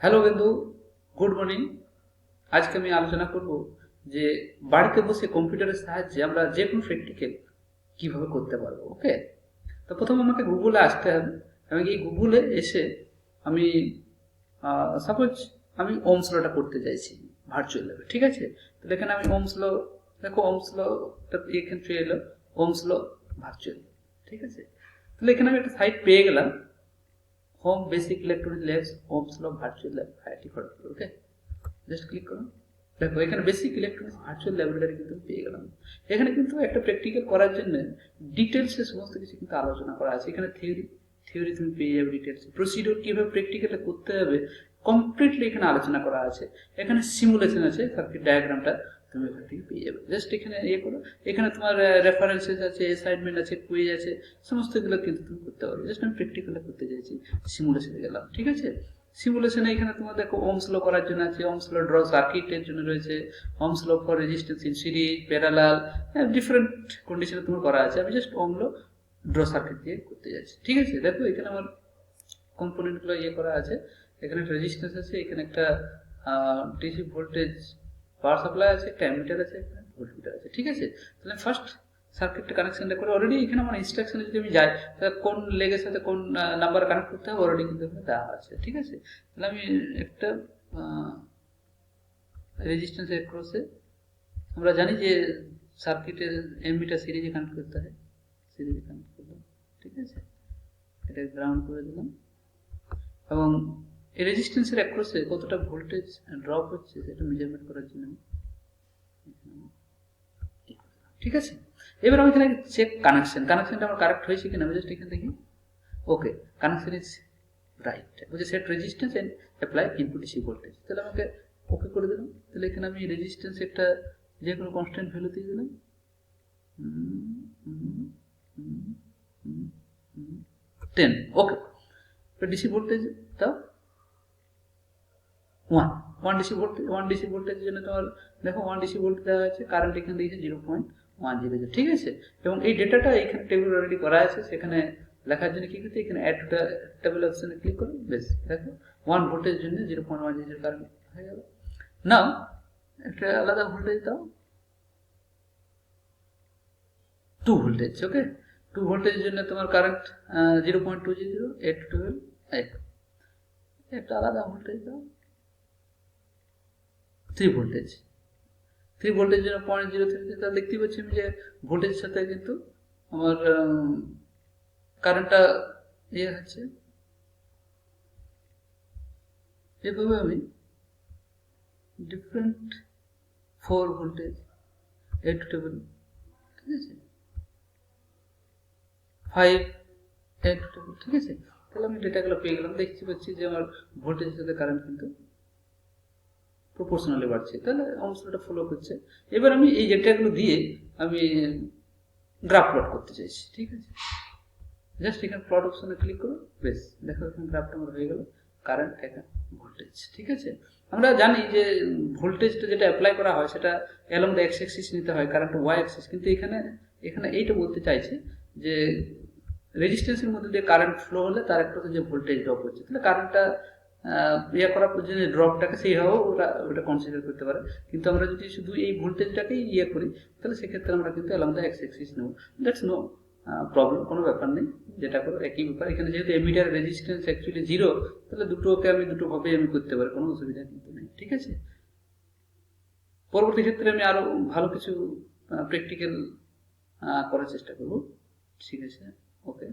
Hello বন্ধু, good morning. আজকে আমি আলোচনা করব যে বাড়িতে বসে কম্পিউটারের সাহায্যে আমরা যে কোনো প্র্যাকটিক্যাল কীভাবে করতে পারব, ওকে? তো প্রথম আমাকে গুগলে আসতে হবে। আমি এই গুগলে এসে আমি সাপোজ আমি ওম স্লোটা করতে চাইছি ভার্চুয়াল লেভেল ঠিক আছে? তো এখানে আমি ওম স্লো দেখো ওম স্লো এখানে চলে এলো ওম স্লো ভার্চুয়াল ঠিক আছে? তাহলে এখানে আমি একটা সাইট পেয়ে গেলাম। Home basic electronic labs ohm's law virtual lab IIT Kharagpur okay just click করুন দেখো, এখানে বেসিক ইলেকট্রনিক্স ভার্চুয়াল ল্যাবরেটরি কিন্তু পেয়ে গেলাম। এখানে কিন্তু একটা প্র্যাকটিক্যাল করার জন্য ডিটেলসে সমস্ত কিছু কিন্তু আলোচনা করা আছে। এখানে থিওরি থিওরি তুমি পেয়ে যাবে ডিটেলস প্রসিডিওর কীভাবে প্র্যাকটিক্যালটা করতে হবে কমপ্লিটলি এখানে আলোচনা করা আছে। এখানে সিমুলেশন আছে সার্কিট ডায়াগ্রামটা তুমি এখান থেকে পেয়ে যাবে। জাস্ট এখানে ইয়ে করো। এখানে তোমার রেফারেন্সেস আছে অ্যাসাইনমেন্ট আছে কুইজ আছে, সমস্ত এগুলো কিন্তু তুমি করতে পারবে। জাস্ট আমি প্র্যাকটিক্যালটা করতে চাইছি। সিমুলেশনে গেলাম, ঠিক আছে? সিমুলেশনে এখানে তোমার দেখো ওম স্লো করার জন্য আছে ওম স্লো ড্র সার্কিটের জন্য রয়েছে ohm's law for resistance in series parallel different কন্ডিশনে তোমার করা আছে। আমি জাস্ট ওমলো ড্র সার্কিট দিয়ে করতে যাচ্ছি, ঠিক আছে? দেখো এখানে আমার কম্পোনেন্টগুলো ইয়ে করা আছে। এখানে একটা রেজিস্ট্যান্স আছে, এখানে একটা ডিসি ভোল্টেজ পাওয়ার সাপ্লাই আছে একটা অ্যামিটার আছে ভোল্টমিটার আছে, ঠিক আছে? তাহলে ফার্স্ট সার্কিটটা কানেকশনটা করে অলরেডি এখানে আমার ইনস্ট্রাকশনে যদি আমি যাই, তাহলে কোন লেগের সাথে কোন নাম্বার কানেক্ট করতে হবে অলরেডি কিন্তু এখানে দেওয়া আছে, ঠিক আছে? তাহলে আমি একটা রেজিস্ট্যান্স ক্রসে আমরা জানি যে সার্কিটের এমবিটা সিরিজে কানেক্ট করতে হয় সিরিজে কানেক্ট করলাম, ঠিক আছে? এটা গ্রাউন্ড করে দিলাম। এবং এই রেজিস্ট্যান্সের অ্যাক্রসে কতটা ভোল্টেজ ড্রপ হচ্ছে সেটা মেজারমেন্ট করার জন্য ঠিক আছে এবার আমি এখানে চেক কানেকশন কানেকশনটা আমার কারেক্ট হয়েছে কিনা আমি জাস্ট এখান থেকে ওকে কানেকশন ইজ রাইট বলছে set resistance and apply input DC voltage তাহলে আমাকে ওকে করে দিলাম তাহলে এখানে আমি রেজিস্ট্যান্স একটা যে কোনো কনস্ট্যান্ট ভ্যালু দিয়ে দিলাম টেন ওকে ডিসি ভোল্টেজ দাও one one DC voltage one DC ভোল্টেজের জন্য তোমার, দেখো ওয়ান ডিসি ভোল্ট দেওয়া আছে কারেন্ট এখানে দিয়েছে জিরো পয়েন্ট ওয়ান জিরো ঠিক আছে? এবং এই ডেটাটা এখানে টেবিল অলরেডি করা আছে, সেখানে লেখার জন্য কি করতে এখানে অ্যাড টু টেবিল অপশনে ক্লিক করো বেশ দেখো। ওয়ান ভোল্টেজের জন্য zero point one zero current হয়ে গেল। নাও একটা আলাদা ভোল্টেজ দাও। টু ভোল্টেজ ওকে টু ভোল্টেজের জন্য তোমার current zero point two zero eight twelve eight একটা আলাদা ভোল্টেজ দাও। থ্রি ভোল্টেজ থ্রি ভোল্টেজ জন্য পয়েন্ট জিরো থ্রি তাহলে দেখতে পাচ্ছি আমি যে ভোল্টেজের সাথে কিন্তু আমার কারেন্টটা ইয়ে হচ্ছে। এভাবে আমি different four voltage eight table ঠিক আছে? ফাইভ এইট টেবিল ঠিক আছে? তাহলে আমি ডেটাগুলো পেয়ে গেলাম। দেখতে পাচ্ছি যে আমার ভোল্টেজের সাথে কারেন্ট কিন্তু প্রপোর্শনালি বাড়ছে। তাহলে অংশটা ফলো করছে। এবার আমি এই ডেটাগুলো দিয়ে আমি গ্রাফ প্লট করতে চাইছি, ঠিক আছে? জাস্ট এখানে প্লট অপশনে ক্লিক করো বেশ দেখো এখানে গ্রাফটা আমার হয়ে গেল কারেন্ট এখানে ভোল্টেজ ঠিক আছে? আমরা জানি যে ভোল্টেজটা যেটা অ্যাপ্লাই করা হয়, সেটা অ্যালং দ্য এক্স এক্সিস নিতে হয় কারেন্ট ওয়াই এক্সিস কিন্তু এখানে এখানে এইটা বলতে চাইছে যে রেজিস্ট্যান্সের মধ্যে দিয়ে কারেন্ট ফ্লো হলে তার একটা যে ভোল্টেজ ড্রপ হচ্ছে। তাহলে কারেন্টটা ইয়ে করার পর যে ড্রপটাকে সেইভাবেও ওরা ওটা কনসিডার করতে পারে। কিন্তু আমরা যদি শুধু এই ভোল্টেজটাকেই ইয়ে করি, তাহলে সেক্ষেত্রে আমরা কিন্তু অ্যালং দ্য এক্স এক্সিস নেব দ্যাটস নো প্রবলেম কোনো ব্যাপার নেই। যেটা করো, একই ব্যাপার। এখানে যেহেতু এমিটার রেজিস্ট্যান্স অ্যাকচুয়ালি জিরো তাহলে দুটোকে আমি দুটোভাবেই আমি করতে পারি, কোনো অসুবিধা কিন্তু নেই। ঠিক আছে? পরবর্তী ক্ষেত্রে আমি আরও ভালো কিছু প্র্যাকটিক্যাল করার চেষ্টা করব। ঠিক আছে? ওকে